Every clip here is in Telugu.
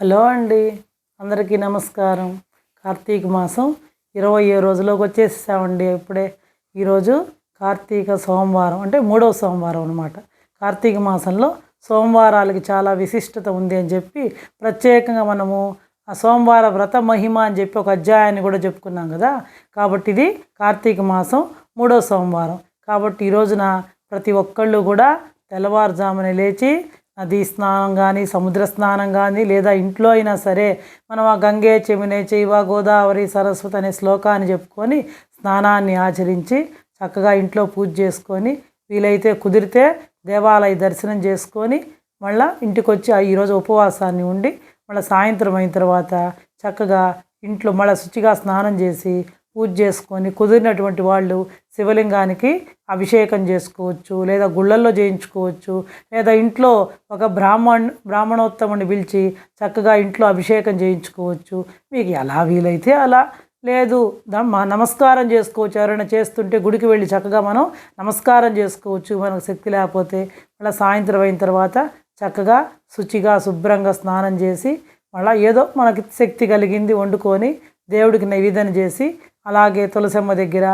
హలో అండి. అందరికీ నమస్కారం. కార్తీక మాసం ఇరవై రోజులోకి వచ్చేసామండి ఇప్పుడే ఈరోజు కార్తీక సోమవారం అంటే మూడవ సోమవారం అనమాట కార్తీక మాసంలో సోమవారాలకి చాలా విశిష్టత ఉంది అని చెప్పి ప్రత్యేకంగా మనము ఆ సోమవార వ్రత మహిమ అని చెప్పి ఒక అధ్యాయాన్ని కూడా చెప్పుకున్నాం కదా. కాబట్టి ఇది కార్తీక మాసం మూడవ సోమవారం. కాబట్టి ఈ రోజున ప్రతి ఒక్కళ్ళు కూడా తెల్లవారుజామున లేచి నదీ స్నానం కానీ సముద్ర స్నానం కానీ లేదా ఇంట్లో అయినా సరే మనం ఆ గంగే చెమినే చైవ గోదావరి సరస్వతి అనే శ్లోకాన్ని చెప్పుకొని స్నానాన్ని ఆచరించి చక్కగా ఇంట్లో పూజ చేసుకొని వీలైతే కుదిరితే దేవాలయ దర్శనం చేసుకొని మళ్ళీ ఇంటికి వచ్చి ఆ ఈరోజు ఉపవాసాన్ని ఉండి మళ్ళీ సాయంత్రం అయిన తర్వాత చక్కగా ఇంట్లో మళ్ళీ శుచిగా స్నానం చేసి పూజ చేసుకొని కుదిరినటువంటి వాళ్ళు శివలింగానికి అభిషేకం చేసుకోవచ్చు లేదా గుళ్ళల్లో చేయించుకోవచ్చు లేదా ఇంట్లో ఒక బ్రాహ్మణ్ బ్రాహ్మణోత్తముని పిలిచి చక్కగా ఇంట్లో అభిషేకం చేయించుకోవచ్చు. మీకు ఎలా వీలైతే అలా. లేదు నమస్కారం చేసుకోవచ్చు. ఎవరైనా చేస్తుంటే గుడికి వెళ్ళి చక్కగా మనం నమస్కారం చేసుకోవచ్చు. మనకు శక్తి లేకపోతే మళ్ళీ సాయంత్రం అయిన తర్వాత చక్కగా శుచిగా శుభ్రంగా స్నానం చేసి మళ్ళీ ఏదో మనకి శక్తి కలిగింది వండుకొని దేవుడికి నైవేద్యం చేసి అలాగే తులసమ్మ దగ్గర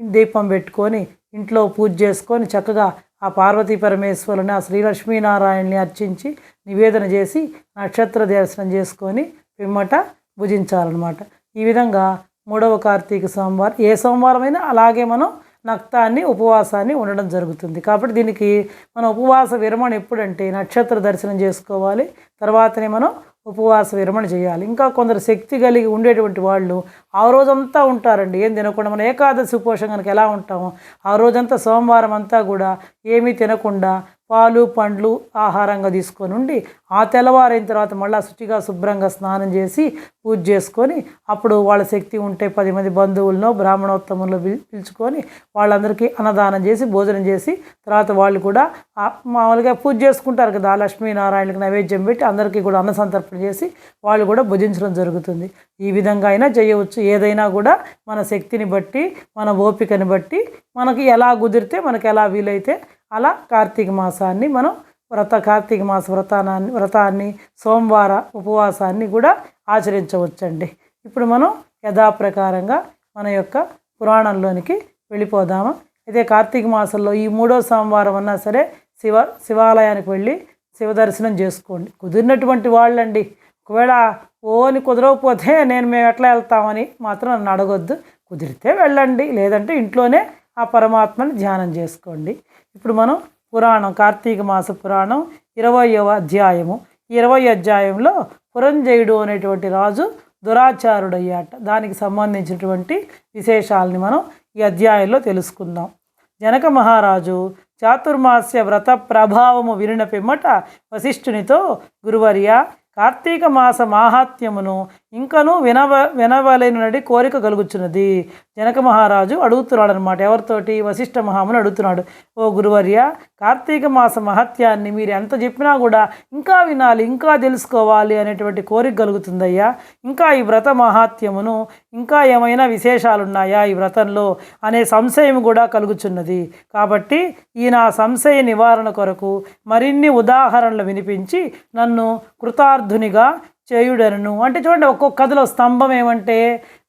దీపం పెట్టుకొని ఇంట్లో పూజ చేసుకొని చక్కగా ఆ పార్వతీ పరమేశ్వరుని ఆ శ్రీలక్ష్మీనారాయణని అర్చించి నివేదన చేసి నక్షత్ర దర్శనం చేసుకొని పిమ్మట భుజించాలన్నమాట. ఈ విధంగా మూడవ కార్తీక సోమవారం ఏ సోమవారమైనా అలాగే మనం నక్తాన్ని ఉపవాసాన్ని ఉండడం జరుగుతుంది. కాబట్టి దీనికి మన ఉపవాస విరమణ ఎప్పుడంటే నక్షత్ర దర్శనం చేసుకోవాలి. తర్వాతనే మనం ఉపవాస విరమణ చేయాలి. ఇంకా కొందరు శక్తి కలిగి ఉండేటువంటి వాళ్ళు ఆ రోజంతా ఉంటారండి. ఏం తినకుండా మనం ఏకాదశి ఉపవాసం కనుక ఎలా ఉంటామో ఆ రోజంతా సోమవారం అంతా కూడా ఏమీ తినకుండా పాలు పండ్లు ఆహారంగా తీసుకొని ఉండి ఆ తెల్లవారైన తర్వాత మళ్ళీ శుచిగా శుభ్రంగా స్నానం చేసి పూజ చేసుకొని అప్పుడు వాళ్ళ శక్తి ఉంటే పది మంది బంధువులను బ్రాహ్మణోత్తములను పిలుచుకొని వాళ్ళందరికీ అన్నదానం చేసి భోజనం చేసి తర్వాత వాళ్ళు కూడా మామూలుగా పూజ చేసుకుంటారు కదా లక్ష్మీనారాయణకి నైవేద్యం పెట్టి అందరికీ కూడా అన్న సంతర్పణ చేసి వాళ్ళు కూడా భుజించడం జరుగుతుంది. ఈ విధంగా అయినా చేయవచ్చు. ఏదైనా కూడా మన శక్తిని బట్టి మన ఓపికని బట్టి మనకి ఎలా కుదిరితే మనకి ఎలా వీలైతే అలా కార్తీక మాసాన్ని మనం వ్రత కార్తీక మాస వ్రతానాన్ని వ్రతాన్ని సోమవార ఉపవాసాన్ని కూడా ఆచరించవచ్చండి. ఇప్పుడు మనం యథాప్రకారంగా మన యొక్క పురాణంలోనికి వెళ్ళిపోదామా? అయితే కార్తీక మాసంలో ఈ మూడో సోమవారం అన్నా సరే శివ శివాలయానికి వెళ్ళి శివ దర్శనం చేసుకోండి. కుదిరినటువంటి వాళ్ళండి. ఒకవేళ ఓని కుదరకపోతే నేను మేము ఎట్లా వెళ్తామని మాత్రం నన్ను అడగొద్దు. కుదిరితే వెళ్ళండి. లేదంటే ఇంట్లోనే ఆ పరమాత్మని ధ్యానం చేసుకోండి. ఇప్పుడు మనం పురాణం కార్తీక మాస పురాణం ఇరవయవ అధ్యాయము. ఇరవై అధ్యాయంలో పురంజయుడు అనేటువంటి రాజు దురాచారుడయ్యాట. దానికి సంబంధించినటువంటి విశేషాలని మనం ఈ అధ్యాయంలో తెలుసుకుందాం. జనక మహారాజు చాతుర్మాస్య వ్రత ప్రభావము వినిన పిమ్మట వశిష్ఠునితో గురువర్య కార్తీక మాస మాహాత్మ్యమును ఇంకను వినవ వినవలెనడి కోరిక కలుగుచున్నది. జనక మహారాజు అడుగుతున్నాడు అనమాట ఎవరితోటి? వశిష్ఠ మహాముని అడుగుతున్నాడు. ఓ గురువర్య కార్తీక మాస మహత్యాన్ని మీరు ఎంత చెప్పినా కూడా ఇంకా వినాలి ఇంకా తెలుసుకోవాలి అనేటువంటి కోరిక కలుగుతుందయ్యా. ఇంకా ఈ వ్రత మహాత్యమును ఇంకా ఏమైనా విశేషాలు ఉన్నాయా ఈ వ్రతంలో అనే సంశయం కూడా కలుగుచున్నది. కాబట్టి ఈయన నా సంశయ నివారణ కొరకు మరిన్ని ఉదాహరణలు వినిపించి నన్ను కృతార్థునిగా చేయుడను అంటే చూడండి ఒక్కొక్క కథలో స్తంభం ఏమంటే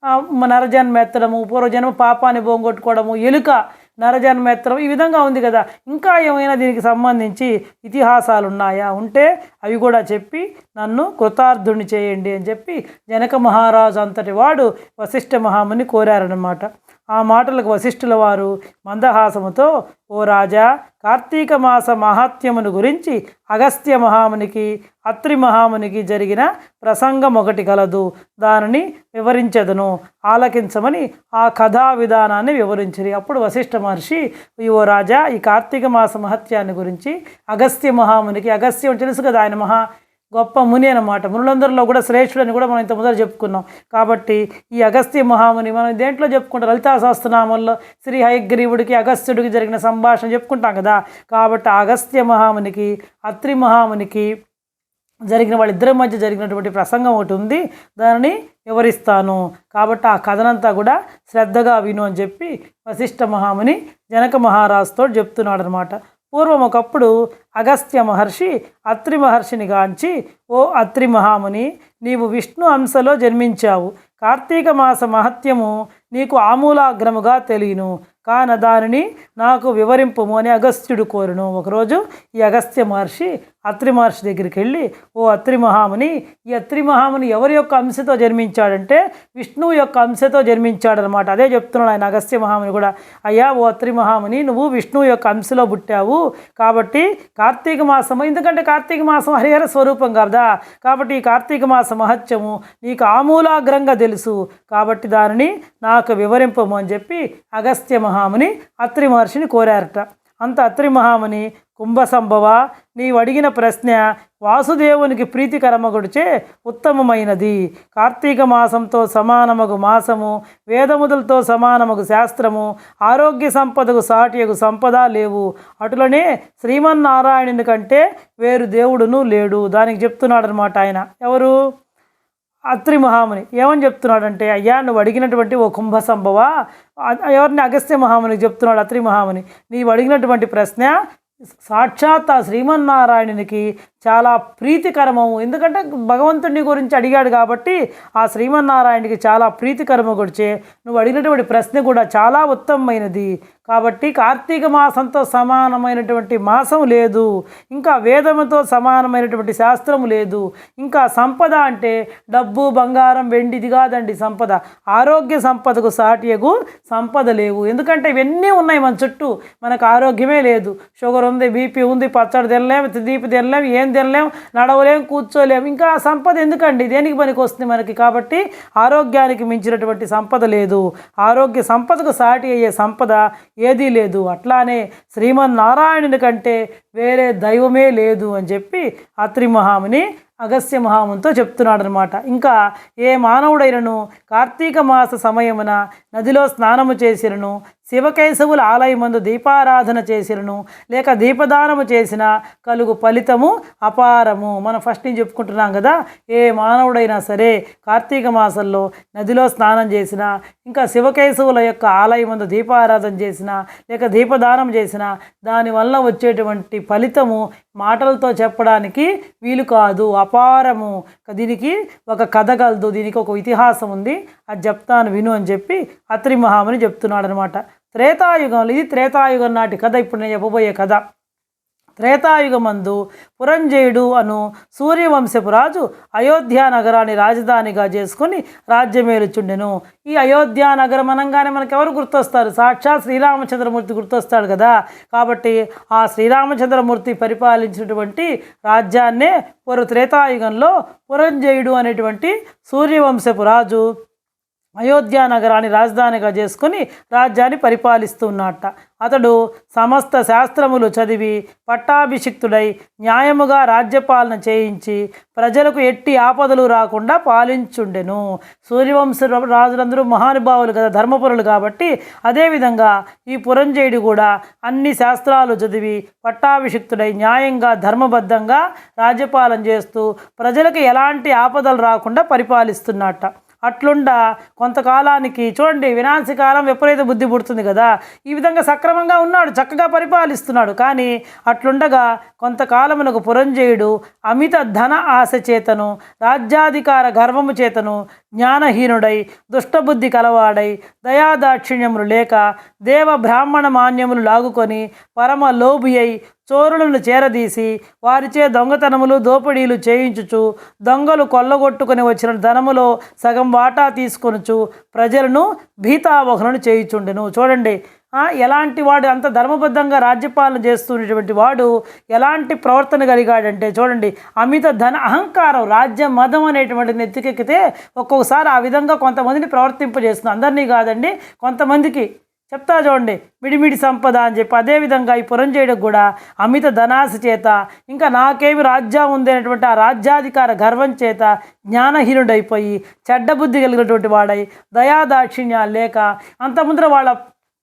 ఆ, నరజన్మ ఎత్తడము పూర్వజన్మ పాపాన్ని పోగొట్టుకోవడము ఎలుక నరజన్మ ఎత్తడం ఈ విధంగా ఉంది కదా. ఇంకా ఏమైనా దీనికి సంబంధించి ఇతిహాసాలు ఉన్నాయా ఉంటే అవి కూడా చెప్పి నన్ను కృతార్థుని చేయండి అని చెప్పి జనక మహారాజు అంతటి వాడు వశిష్ఠ మహాముని కోరారనమాట ఆ మాటలకు వశిష్ఠుల వారు మందహాసముతో ఓ రాజా కార్తీక మాస మహాత్యమును గురించి అగస్త్య మహామునికి అత్రి మహామునికి జరిగిన ప్రసంగం ఒకటి కలదు. దానిని వివరించదును. ఆలకించమని ఆ కథా విధానాన్ని వివరించిరి. అప్పుడు వశిష్ఠ మహర్షి ఓ రాజా ఈ కార్తీక మాస మహత్యాన్ని గురించి అగస్త్య మహామునికి అగస్త్యం తెలుసు కదా ఆయన మహా గొప్ప ముని అనమాట మునులందరిలో కూడా శ్రేష్ఠుడని కూడా మనం ఇంత ముందర చెప్పుకున్నాం. కాబట్టి ఈ అగస్త్య మహాముని మనం దేంట్లో చెప్పుకుంటాం? లలితా సహస్రనామంలో శ్రీ హయగ్రీవుడికి అగస్త్యుడికి జరిగిన సంభాషణ చెప్పుకుంటాం కదా. కాబట్టి అగస్త్య మహామునికి అత్రి మహామునికి జరిగిన వాళ్ళిద్దరి మధ్య జరిగినటువంటి ప్రసంగం ఒకటి ఉంది. దానిని వివరిస్తాను. కాబట్టి ఆ కథనంతా కూడా శ్రద్ధగా విను అని చెప్పి వశిష్ఠ మహాముని జనక మహారాజుతో చెప్తున్నాడు అనమాట పూర్వం ఒకప్పుడు అగస్త్య మహర్షి అత్రి మహర్షిని గాంచి ఓ అత్రి మహాముని నీవు విష్ణు అంశలో జన్మించావు. కార్తీక మాస మహత్యము నీకు ఆమూలాగ్రముగా తెలియను. కాన దానిని నాకు వివరింపుము అని అగస్త్యుడు కోరును. ఒకరోజు ఈ అగస్త్య మహర్షి అత్రి మహర్షి దగ్గరికి వెళ్ళి ఓ అత్రి మహాముని ఈ అత్రి మహాముని ఎవరి యొక్క అంశతో జన్మించాడంటే విష్ణువు యొక్క అంశతో జన్మించాడనమాట అదే చెప్తున్నాడు ఆయన అగస్త్య మహాముని కూడా. అయ్యా ఓ అత్రి మహాముని నువ్వు విష్ణువు యొక్క అంశలో పుట్టావు. కాబట్టి కార్తీక మాసము ఎందుకంటే కార్తీక మాసం హరిహర స్వరూపం కదా కాబట్టి ఈ కార్తీక మాస మహత్యము నీకు ఆమూలాగ్రంగా తెలుసు. కాబట్టి దానిని నాకు వివరింపము అని చెప్పి అగస్త్య మహాముని అత్రి మహర్షిని కోరారట. అంత అత్రి మహాముని కుంభసంభవ నీవు అడిగిన ప్రశ్న వాసుదేవునికి ప్రీతికరమగుడిచే ఉత్తమమైనది. కార్తీక మాసంతో సమానమగు మాసము వేదముదులతో సమానమగు శాస్త్రము ఆరోగ్య సంపదకు సాటియగు సంపద లేవు. అటులనే శ్రీమన్నారాయణుని కంటే వేరు దేవుడును లేడు. దానికి చెప్తున్నాడు అనమాట ఆయన. ఎవరు? అత్రి మహాముని. ఏమని చెప్తున్నాడంటే అయ్యా నువ్వు అడిగినటువంటి ఓ కుంభ సంభవ ఎవరిని? అగస్త్య మహామునికి చెప్తున్నాడు అత్రి మహాముని. నీవు అడిగినటువంటి ప్రశ్న సాక్షాత్ ఆ శ్రీమన్నారాయణునికి చాలా ప్రీతికరమము. ఎందుకంటే భగవంతుని గురించి అడిగాడు కాబట్టి ఆ శ్రీమన్నారాయణుడికి చాలా ప్రీతికరము గుడిచే నువ్వు అడిగినటువంటి ప్రశ్న కూడా చాలా ఉత్తమమైనది. కాబట్టి కార్తీక మాసంతో సమానమైనటువంటి మాసం లేదు. ఇంకా వేదముతో సమానమైనటువంటి శాస్త్రం లేదు. ఇంకా సంపద అంటే డబ్బు బంగారం వెండి ఇది కాదండి సంపద. ఆరోగ్య సంపదకు సాటియగు సంపద లేవు. ఎందుకంటే ఇవన్నీ ఉన్నాయి మన చుట్టూ. మనకు ఆరోగ్యమే లేదు. షుగర్ ఉంది బీపీ ఉంది పచ్చడి తినలేము తీపి తినలేం ఏం తినలేం నడవలేం కూర్చోలేం. ఇంకా ఆ సంపద ఎందుకండి? దేనికి పనికి వస్తుంది మనకి? కాబట్టి ఆరోగ్యానికి మించినటువంటి సంపద లేదు. ఆరోగ్య సంపదకు సాటి అయ్యే సంపద ఏదీ లేదు. అట్లానే శ్రీమన్నారాయణుని కంటే వేరే దైవమే లేదు అని చెప్పి అత్రి మహాముని అగస్త్య మహామునితో చెప్తున్నాడు అనమాట ఇంకా ఏ మానవుడైనను కార్తీక మాస సమయమున నదిలో స్నానము చేసిరను శివకేశవుల ఆలయమందు దీపారాధన చేసిరను లేక దీపదానము చేసిన కలుగు ఫలితము అపారము. మనం ఫస్ట్ నుంచి చెప్పుకుంటున్నాం కదా ఏ మానవుడైనా సరే కార్తీక మాసంలో నదిలో స్నానం చేసిన ఇంకా శివకేశవుల యొక్క ఆలయమందు దీపారాధన చేసిన లేక దీపదానం చేసిన దానివల్ల వచ్చేటువంటి ఫలితము మాటలతో చెప్పడానికి వీలు కాదు. అపారము. దీనికి ఒక కథ కలదు. దీనికి ఒక ఇతిహాసం ఉంది. అది చెప్తాను విను అని చెప్పి అత్రి మహాముని చెప్తున్నాడు అనమాట త్రేతాయుగంలో ఇది త్రేతాయుగం నాటి కథ. ఇప్పుడు నేను చెప్పబోయే కథ. త్రేతాయుగమందు పురంజయుడు అను సూర్యవంశపు రాజు అయోధ్య నగరాన్ని రాజధానిగా చేసుకుని రాజ్యమేలుచుండెను. ఈ అయోధ్య నగరం అనగానే మనకు ఎవరు గుర్తొస్తారు? సాక్షాత్ శ్రీరామచంద్రమూర్తి గుర్తొస్తాడు కదా. కాబట్టి ఆ శ్రీరామచంద్రమూర్తి పరిపాలించినటువంటి రాజ్యాన్నే వారు త్రేతాయుగంలో పురంజయుడు అనేటువంటి సూర్యవంశపు రాజు అయోధ్య నగరాన్ని రాజధానిగా చేసుకుని రాజ్యాన్ని పరిపాలిస్తున్నట్ట. అతడు సమస్త శాస్త్రములు చదివి పట్టాభిషిక్తుడై న్యాయముగా రాజ్యపాలన చేయించి ప్రజలకు ఎట్టి ఆపదలు రాకుండా పాలించుండెను. సూర్యవంశ రాజులందరూ మహానుభావులు కదా ధర్మపురులు కాబట్టి అదేవిధంగా ఈ పురంజయుడు కూడా అన్ని శాస్త్రాలు చదివి పట్టాభిషిక్తుడై న్యాయంగా ధర్మబద్ధంగా రాజ్యపాలన చేస్తూ ప్రజలకు ఎలాంటి ఆపదలు రాకుండా పరిపాలిస్తున్నట్ట. అట్లుండా కొంతకాలానికి. చూడండి వినాశకాలం విపరీత బుద్ధి పుడుతుంది కదా. ఈ విధంగా సక్రమంగా ఉన్నాడు చక్కగా పరిపాలిస్తున్నాడు. కానీ అట్లుండగా కొంతకాలమునకు పురంజయుడు అమిత ధన ఆశ చేతను రాజ్యాధికార గర్వము చేతను జ్ఞానహీనుడై దుష్టబుద్ధి కలవాడై దయాదాక్షిణ్యములు లేక దేవ బ్రాహ్మణ మాన్యములు లాగుకొని పరమ లోభి అయి చోరులను చేరదీసి వారిచే దొంగతనములు దోపిడీలు చేయించుచు దొంగలు కొల్లగొట్టుకుని వచ్చిన ధనములో సగం వాటా తీసుకొనుచు ప్రజలను భీతావహనులు చేయుచుండెను. చూడండి ఎలాంటి వాడు అంత ధర్మబద్ధంగా రాజ్యపాలన చేస్తున్నటువంటి వాడు ఎలాంటి ప్రవర్తన కలిగాడంటే చూడండి అమిత ధన అహంకారం రాజ్య మదం అనేటువంటిది ఎత్తికెక్కితే ఒక్కొక్కసారి ఆ విధంగా కొంతమందిని ప్రవర్తింపజేస్తుంది. అందరినీ కాదండి కొంతమందికి చెప్తా చూడండి మిడిమిడి సంపద అని చెప్పి అదేవిధంగా ఈ పురంజయుడికి కూడా అమిత ధనాశ చేత ఇంకా నాకేమి రాజ్యం ఉంది అనేటువంటి ఆ రాజ్యాధికార గర్వం చేత జ్ఞానహీనుడైపోయి చెడ్డ బుద్ధి కలిగినటువంటి వాడై దయాదాక్షిణ్యాలు లేక అంత ముందర వాళ్ళ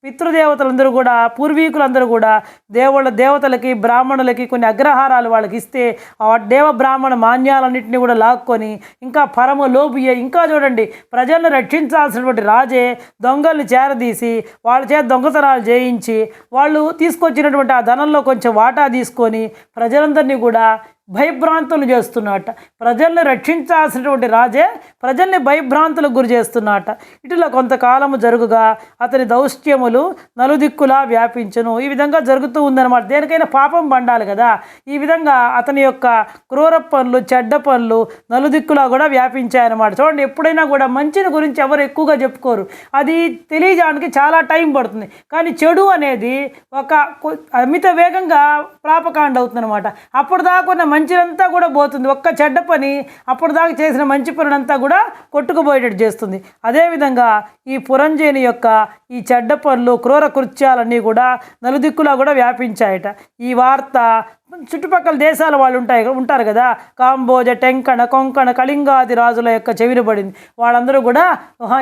పితృదేవతలందరూ కూడా పూర్వీకులందరూ కూడా దేవుళ్ళ దేవతలకి బ్రాహ్మణులకి కొన్ని అగ్రహారాలు వాళ్ళకి ఇస్తే ఆ దేవ బ్రాహ్మణ మాన్యాలన్నింటినీ కూడా లాక్కొని ఇంకా పరమ లోబియ ఇంకా చూడండి ప్రజలను రక్షించాల్సినటువంటి రాజే దొంగల్ని చేరదీసి వాళ్ళ చేత దొంగతనాలు చేయించి వాళ్ళు తీసుకొచ్చినటువంటి ఆ ధనంలో కొంచెం వాటా తీసుకొని ప్రజలందరినీ కూడా భయభ్రాంతులు చేస్తున్నట. ప్రజల్ని రక్షించాల్సినటువంటి రాజే ప్రజల్ని భయభ్రాంతులకు గురి చేస్తున్నట. ఇటులా కొంతకాలము జరుగుగా అతని దౌష్ట్యములు నలుదిక్కులా వ్యాపించను. ఈ విధంగా జరుగుతూ ఉందన్నమాట. దేనికైనా పాపం పండాలి కదా. ఈ విధంగా అతని యొక్క క్రూర పనులు చెడ్డ పనులు నలుదిక్కులా కూడా వ్యాపించాయన్నమాట. చూడండి ఎప్పుడైనా కూడా మంచిని గురించి ఎవరు ఎక్కువగా చెప్పుకోరు. అది తెలియజానికి చాలా టైం పడుతుంది. కానీ చెడు అనేది ఒక అమిత వేగంగా ప్రాపకాండ అవుతుందన్నమాట. అప్పుడు దాకా ఉన్న మంచినంతా కూడా పోతుంది. ఒక్క చెడ్డ పని అప్పుడు దాకా చేసిన మంచి పనులంతా కూడా కొట్టుకుపోయేటట్టు చేస్తుంది. అదేవిధంగా ఈ పురంజేని యొక్క ఈ చెడ్డ పనులు క్రూర కృత్యాలన్నీ కూడా నలుదిక్కులా కూడా వ్యాపించాయట. ఈ వార్త చుట్టుపక్కల దేశాల వాళ్ళు ఉంటాయి ఉంటారు కదా. కాంబోజ టెంకణ కొంకణ కళింగాది రాజుల యొక్క చెవిన పడింది. వాళ్ళందరూ కూడా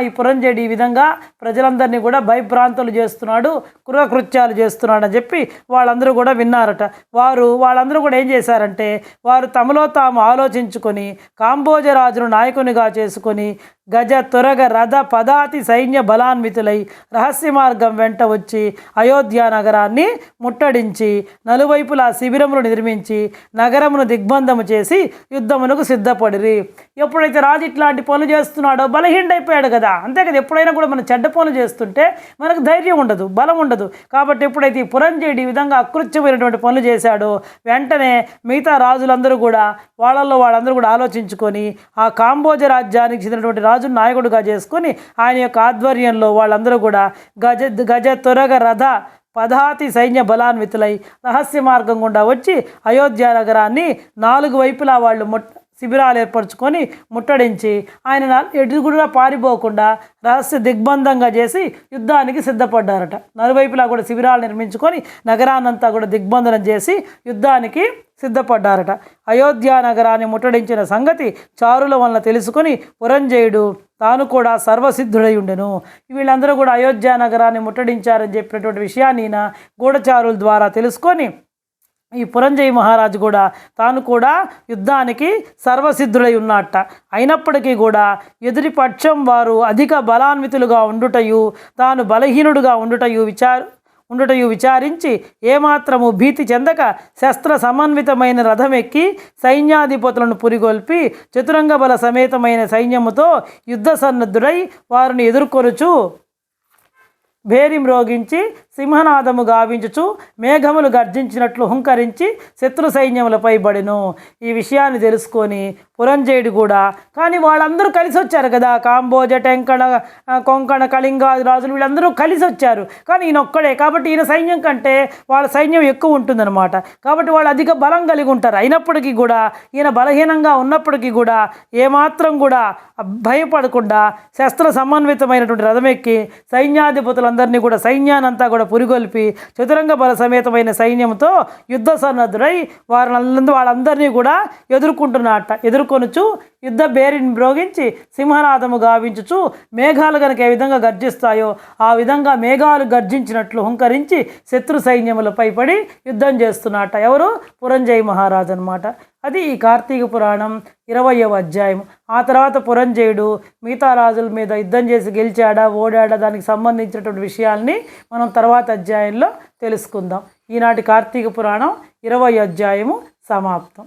ఈ పురంజేడి ఈ విధంగా ప్రజలందరినీ కూడా భయభ్రాంతులు చేస్తున్నాడు కృత్యాలు చేస్తున్నాడు అని చెప్పి వాళ్ళందరూ కూడా విన్నారట. వారు వాళ్ళందరూ కూడా ఏం చేశారంటే వారు తమలో తాము ఆలోచించుకొని కాంబోజ రాజును నాయకునిగా చేసుకొని గజ తురగ రథ పదాతి సైన్య బలాన్వితులై రహస్య మార్గం వెంట వచ్చి అయోధ్య నగరాన్ని ముట్టడించి నలువైపులా శిబిరములు నిర్మించి నగరమును దిగ్బంధము చేసి యుద్ధమునకు సిద్ధపడిరి. ఎప్పుడైతే రాజు ఇట్లాంటి పనులు చేస్తున్నాడో బలహీనైపోయాడు కదా. అంతే కదా ఎప్పుడైనా కూడా మనం చెడ్డ పనులు చేస్తుంటే మనకు ధైర్యం ఉండదు బలం ఉండదు. కాబట్టి ఎప్పుడైతే ఈ పురంజేడి ఈ విధంగా అకృత్యమైనటువంటి పనులు చేశాడో వెంటనే మిగతా రాజులందరూ కూడా వాళ్ళల్లో వాళ్ళందరూ కూడా ఆలోచించుకొని ఆ కాంబోజ రాజ్యానికి చెందినటువంటి రాజు నాయకుడుగా చేసుకొని ఆయన యొక్క ఆధ్వర్యంలో వాళ్ళందరూ కూడా గజ గజ త్వరగ రథ పదాతి సైన్య బలాన్వితులై రహస్య మార్గం గుండా వచ్చి అయోధ్య నగరాన్ని నాలుగు వైపులా వాళ్ళు ముట్ శిబిరాలు ఏర్పరచుకొని ముట్టడించి ఆయన నా- ఎదుగుడుగా పారిపోకుండా రహస్య దిగ్బంధంగా చేసి యుద్ధానికి సిద్ధపడ్డారట. నలువైపులా కూడా శిబిరాలు నిర్మించుకొని నగరాన్నంతా కూడా దిగ్బంధనం చేసి యుద్ధానికి సిద్ధపడ్డారట. అయోధ్య నగరాన్ని ముట్టడించిన సంగతి చారుల వలన తెలుసుకొని పురంజయుడు తాను కూడా సర్వసిద్ధుడై ఉండెను వీళ్ళందరూ కూడా అయోధ్య నగరాన్ని ముట్టడించారని చెప్పినటువంటి విషయాన్ని ఈయన గూఢచారుల ద్వారా తెలుసుకొని ఈ పురంజయ మహారాజు కూడా తాను కూడా యుద్ధానికి సర్వసిద్ధుడై ఉన్నట్ట అయినప్పటికీ కూడా ఎదురిపక్షం వారు అధిక బలాన్వితులుగా ఉండుటయు తాను బలహీనుడుగా ఉండుటయు విచారు ఉండుటయు విచారించి ఏమాత్రము భీతి చెందక శస్త్ర సమన్వితమైన రథం ఎక్కి సైన్యాధిపతులను పురిగొల్పి చతురంగ బల సమేతమైన సైన్యముతో యుద్ధ సన్నద్ధుడై వారిని ఎదుర్కొనుచు భేరి మ్రోగించి సింహనాదము గావించుచు మేఘములు గర్జించినట్లు హుంకరించి శత్రు సైన్యములపై బడిను. ఈ విషయాన్ని తెలుసుకొని పురంజయుడు కూడా కానీ వాళ్ళందరూ కలిసి వచ్చారు కదా కాంబోజ టెంకణ కొంకణ కళింగాది రాజులు వీళ్ళందరూ కలిసి వచ్చారు కానీ ఈయన ఒక్కడే. కాబట్టి ఈయన సైన్యం కంటే వాళ్ళ సైన్యం ఎక్కువ ఉంటుందన్నమాట. కాబట్టి వాళ్ళు అధిక బలం కలిగి ఉంటారు. అయినప్పటికీ కూడా ఈయన బలహీనంగా ఉన్నప్పటికీ కూడా ఏమాత్రం కూడా భయపడకుండా శస్త్ర సమన్వితమైనటువంటి రథమెక్కి సైన్యాధిపతులందరినీ కూడా సైన్యానంతా కూడా పురిగొల్పి చతురంగ బల సమేతమైన సైన్యంతో యుద్ధ సన్నద్ధుడై వారిని వాళ్ళందరినీ కూడా ఎదుర్కొంటున్నట్ట ఎదుర్కొనుచు యుద్ధ బేరిని మ్రోగించి సింహనాదము గావించుచు మేఘాలు గనక ఏ విధంగా గర్జిస్తాయో ఆ విధంగా మేఘాలు గర్జించినట్లు హుంకరించి శత్రు సైన్యములపై పడి యుద్ధం చేస్తున్నట. ఎవరు? పురంజయ మహారాజు అనమాట అది ఈ కార్తీక పురాణం ఇరవయవ అధ్యాయం. ఆ తర్వాత పురంజయుడు మిగతా రాజుల మీద యుద్ధం చేసి గెలిచాడా ఓడాడా దానికి సంబంధించినటువంటి విషయాల్ని మనం తర్వాత అధ్యాయంలో తెలుసుకుందాం. ఈనాటి కార్తీక పురాణం ఇరవై అధ్యాయము సమాప్తం.